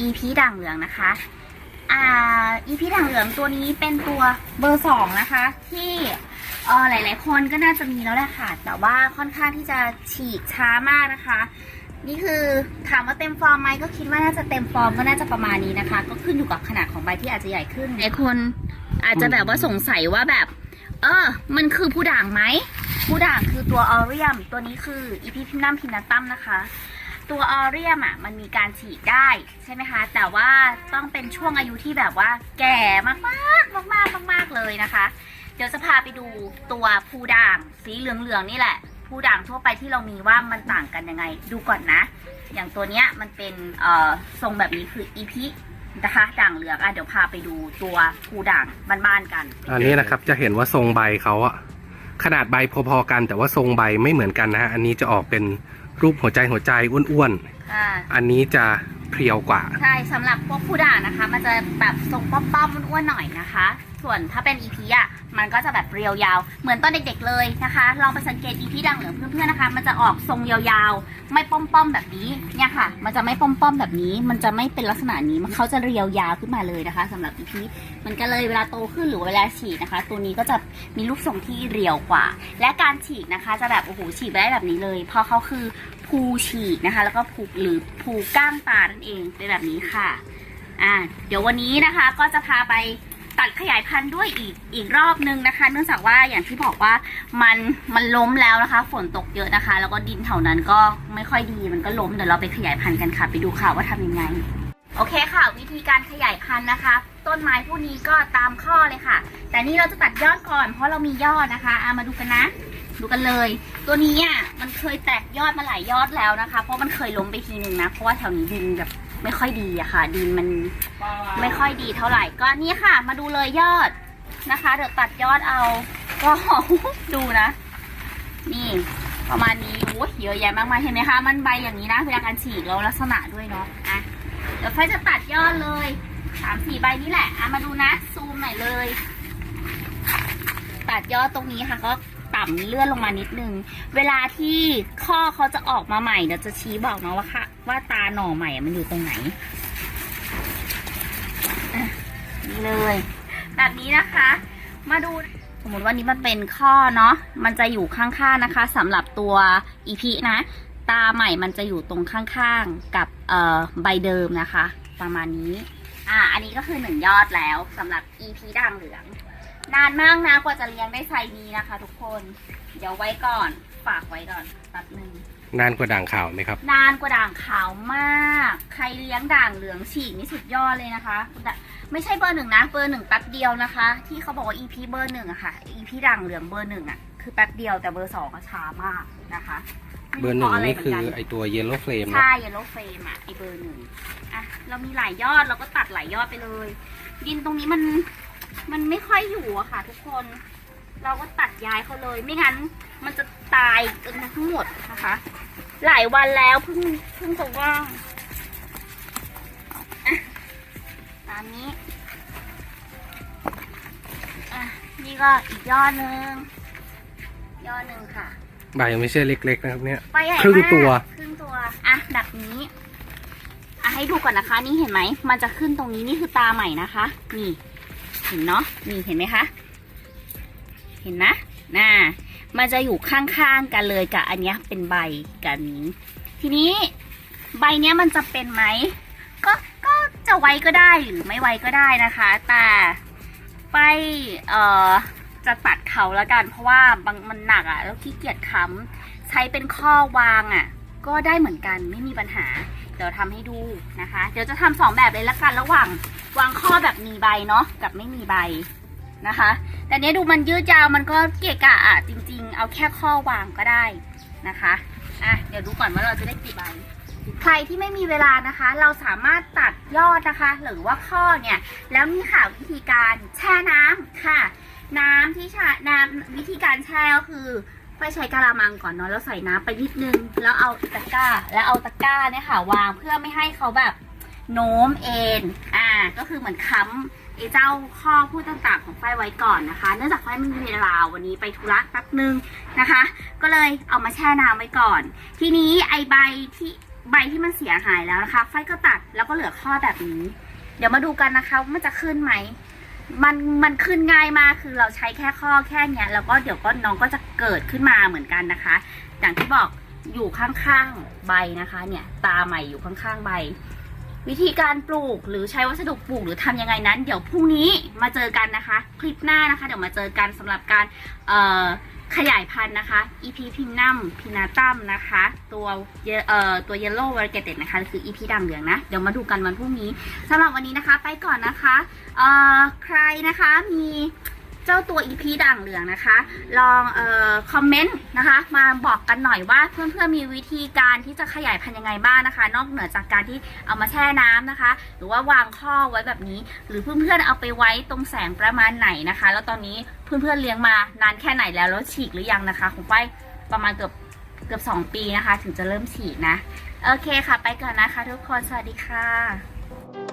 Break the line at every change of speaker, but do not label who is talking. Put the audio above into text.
EP ด่างเหลืองนะคะ อ่า EP ด่างเหลืองตัวนี้เป็นตัวเบอร์สองนะคะ ที่เออหลาย ๆ คนก็น่าจะมีแล้วแหละค่ะ แต่ว่าค่อนข้างที่จะฉีกช้ามากนะคะ นี่คือถามว่าเต็มฟอร์มไหมก็คิดว่าน่าจะเต็มฟอร์มก็น่าจะประมาณนี้นะคะ ก็ขึ้นอยู่กับขนาดของใบที่อาจจะใหญ่ขึ้นหลายคนอาจจะแบบว่าสงสัยว่าแบบ เออ มันคือผู้ด่างไหมผู้ด่างคือตัวออเรียม ตัวนี้คืออีพีพิมนัมพินาตัมนะคะ ตัวออเรียมอะมันมีการฉีกได้ใช่ไหมคะ แต่ว่าต้องเป็นช่วงอายุที่แบบว่าแก่มากมากมากมากมากๆมากๆเลยนะคะ เดี๋ยวจะพาไปดูตัวภูด่างสีเหลืองๆนี่แหละภูด่างทั่วไปที่เรามีว่ามันต่างกันยังไง ดูก่อนนะ อย่างตัวเนี้ยมันเป็นเอ่อทรงแบบนี้คืออีพีนะคะด่างเหลืองอะเดี๋ยวพาไปดูตัวภูด่างบ้านๆกัน
อันนี้นะครับจะเห็นว่าทรงใบเขาอะขนาดใบพอๆกัน แต่ว่าทรงใบไม่เหมือนกันนะฮะอันนี้จะออกเป็น รูปหัวใจหัวใจอ้วน
ค่ะ
ๆ อันนี้จะเพรียวกว่า
ใช่สำหรับพวกผู้ด่างนะคะ มันจะแบบทรงป้อมๆอ้วนๆหน่อยนะคะ ส่วนถ้าเป็น EP อะมันก็จะแบบเรียวยาว เหมือนตอนเด็กๆเลยนะคะ ลองไปสังเกต EP ด่างเหลืองเพื่อนๆนะคะ มันจะออกทรงยาวๆ ไม่ป้อมๆแบบนี้เนี่ยค่ะ มันจะไม่ป้อมๆแบบนี้ มันจะไม่เป็นลักษณะนี้มันเขาจะเรียวยาวขึ้นมาเลยนะคะสำหรับ EP มันก็เลยเวลาโตขึ้นหรือเวลาฉีกนะคะ ตัวนี้ก็จะมีรูปทรงที่เรียวกว่า และการฉีกนะคะ จะแบบโอ้โหฉีกไปได้แบบนี้เลย เพราะเขาคือภูฉีกนะคะ แล้วก็ภูกหรือภูก้างตานั่นเองเป็นแบบนี้ค่ะอ่าเดี๋ยววันนี้นะคะก็จะพาไป ตัดขยายพันธุ์ด้วยอีกอีกรอบนึงนะคะ เนื่องจากว่าอย่างที่บอกว่ามันมันล้มแล้วนะคะ ฝนตกเยอะนะคะ แล้วก็ดินแถวนั้นก็ไม่ค่อยดีมันก็ล้มเดี๋ยวเราไปขยายพันธุ์กันค่ะ ไปดูค่ะว่าทำยังไง โอเคค่ะ วิธีการขยายพันธุ์นะคะ ต้นไม้พวกนี้ก็ตามข้อเลยค่ะ แต่นี่เราจะตัดยอดก่อน เพราะเรามียอดนะคะอามาดูกันนะดูกันเลย ตัวนี้อะมันเคยแตกยอดมาหลายยอดแล้วนะคะ เพราะมันเคยล้มไปทีหนึ่งนะ เพราะว่าแถวนี้ดินแบบ ไม่ค่อยดีอะค่ะ ดินมันไม่ค่อยดีเท่าไหร่ก็นี่ค่ะ มาดูเลยยอดนะคะ เดี๋ยวตัดยอดเอา ก็ดูนะ นี่ ประมาณนี้โอ้เยอะแยะมากมายเห็นไหมคะ มันใบอย่างนี้นะเวลาการฉีกแล้วลักษณะด้วยเนาะอะเดี๋ยวค่อยจะตัดยอดเลยสามสี่ใบนี้แหละอะมาดูนะ ซูมหน่อยเลย ตัดยอดตรงนี้ค่ะก็ ต่ำเลื่อนลงมานิดนึง เวลาที่ข้อเขาจะออกมาใหม่เดี๋ยวจะชี้บอกเนาะว่าค่ะ ว่าตาหน่อใหม่มันอยู่ตรงไหนนี่เลย แบบนี้นะคะ มาดูสมมติว่านี้มันเป็นข้อเนาะมันจะอยู่ข้างๆนะคะสำหรับตัวอีพีนะ ตาใหม่มันจะอยู่ตรงข้างๆกับเอ่อใบเดิมนะคะ ประมาณนี้อ่าอันนี้ก็คือหนึ่งยอดแล้วสำหรับ EP ด่างเหลือง นานมากนะกว่าจะเลี้ยงได้ไซส์นี้นะคะ ทุกคน เดี๋ยวไว้ก่อน ฝากไว้ก่อนแป๊บหนึ่ง
นานกว่าด่างขาวไหมครับ
นานกว่าด่างขาวมาก ใครเลี้ยงด่างเหลืองฉีกนี่สุดยอดเลยนะคะด่าไม่ใช่เบอร์หนึ่งนะ เบอร์หนึ่งแป๊บเดียวนะคะ ที่เขาบอกว่า EP เบอร์หนึ่งอะค่ะ EP ด่างเหลืองเบอร์หนึ่งอะคือแป๊บเดียวแต่เบอร์สองก็ช้ามากนะคะ
เบอร์หนึ่ง
ไม่
นี่
พาะะ
คือ
เหมืกั
ไอตัวเยลโล่เฟลมนะ
ใช่เยลโลเฟมอะไอเบอร์หนึ่งอะเรามีหลายยอดเราก็ตัดหลายยอดไปเลย ดินตรงนี้มัน มันไม่ค่อยอยู่อะค่ะ ทุกคน เราก็ตัดย้ายเขาเลย ไม่งั้นมันจะตายกันทั้งหมดนะคะ หลายวันแล้วเพิ่งเพิ่งจะว่างอะตามนี้อะนี่ก็อีกยอดหนึ่งยอดหนึ่งค่ะ
ใบไม่ใช่เล็กๆนะครับเนี่ย
ใบใหญ่
ครึ่ง
มาก
ตัว
ครึ่งตัวอะแบบนี้อะให้ดูก่อนนะคะ นี่เห็นไหมมันจะขึ้นตรงนี้นี่คือตาใหม่นะคะ นี่เห็นเนาะนี่เห็นไหมคะเห็นนะน่ามันจะอยู่ข้างๆกันเลยกับอันนี้เป็นใบกับอันนี้ ทีนี้ใบเนี้ยมันจะเป็นไหมก็ก็จะไว้ก็ได้หรือไม่ไว้ก็ได้นะคะ แต่ไปเอ่อจะตัดเขาแล้วกัน เพราะว่าบางมันหนักอะ่ะแล้วขี้เกียจค้ำใช้เป็นข้อวางอะ่ะ ก็ได้เหมือนกันไม่มีปัญหา เดี๋ยวทำให้ดูนะคะ เดี๋ยวจะทำสองแบบเลยละกันระหว่างวางข้อแบบมีใบเนาะกับไม่มีใบนะคะ แต่เนี้ยดูมันยืดยาวมันก็เกะกะอะจริง ๆ เอาแค่ข้อวางก็ได้นะคะอะเดี๋ยวดูก่อนว่าเราจะได้กี่ใบใครที่ไม่มีเวลานะคะ เราสามารถตัดยอดนะคะ หรือว่าข้อเนี่ย แล้วมีค่ะวิธีการแช่น้ำค่ะ น้ำที่ใช้น้ำวิธีการแช่ก็คือ ไปใช้กะละมังก่อนเนาะแล้วใส่น้ำไปนิดนึง แล้วเอาตะกร้า แล้วเอาตะกร้าเนี่ยค่ะ วางเพื่อไม่ให้เขาแบบโน้มเอ็นอ่า ก็คือเหมือนค้ำไอ้เจ้าข้อพูดต่างๆของไฟไว้ก่อนนะคะ เนื่องจากไฟไม่มีเวลาวันนี้ไปธุระแป๊บนึงนะคะ ก็เลยเอามาแช่น้ำไว้ก่อน ทีนี้ไอใบที่ใบที่มันเสียหายแล้วนะคะ ไฟก็ตัดแล้วก็เหลือข้อแบบนี้ เดี๋ยวมาดูกันนะคะว่ามันจะขึ้นไหม มันมันขึ้นง่ายมากคือเราใช้แค่ข้อแค่เนี้ยแล้วก็เดี๋ยวก็น้องก็จะเกิดขึ้นมาเหมือนกันนะคะ อย่างที่บอกอยู่ข้างๆใบนะคะ เนี่ย ตาใหม่อยู่ข้างๆใบ วิธีการปลูกหรือใช้วัสดุปลูกหรือทำยังไงนั้น เดี๋ยวพรุ่งนี้มาเจอกันนะคะ คลิปหน้านะคะ เดี๋ยวมาเจอกันสำหรับการเอ่อ ขยายพันธุ์นะคะ EP พิมนัมพินาตัมนะคะ ตัวเอ่อตัวเยลโล่วอร์เกเต็ดนะคะ คือ EP ด่างเหลืองนะ เดี๋ยวมาดูกันวันพรุ่งนี้สำหรับวันนี้นะคะ ไปก่อนนะคะเอ่อใครนะคะมี จ้าตัว EP ด่างเหลืองนะคะ ลองเอ่อคอมเมนต์นะคะ มาบอกกันหน่อยว่าเพื่อนๆมีวิธีการที่จะขยายพันธุ์ยังไงบ้างนะคะ นอกเหนือจากการที่เอามาแช่น้ำนะคะ หรือว่าวางข้อไว้แบบนี้ หรือเพื่อนๆเอาไปไว้ตรงแสงประมาณไหนนะคะ แล้วตอนนี้เพื่อนๆเลี้ยงมานานแค่ไหนแล้วแล้วฉีกหรือยังนะคะของป้ายประมาณเกือบเกือบสองปีนะคะ ถึงจะเริ่มฉีกนะ โอเคค่ะ ไปก่อนนะคะทุกคน สวัสดีค่ะ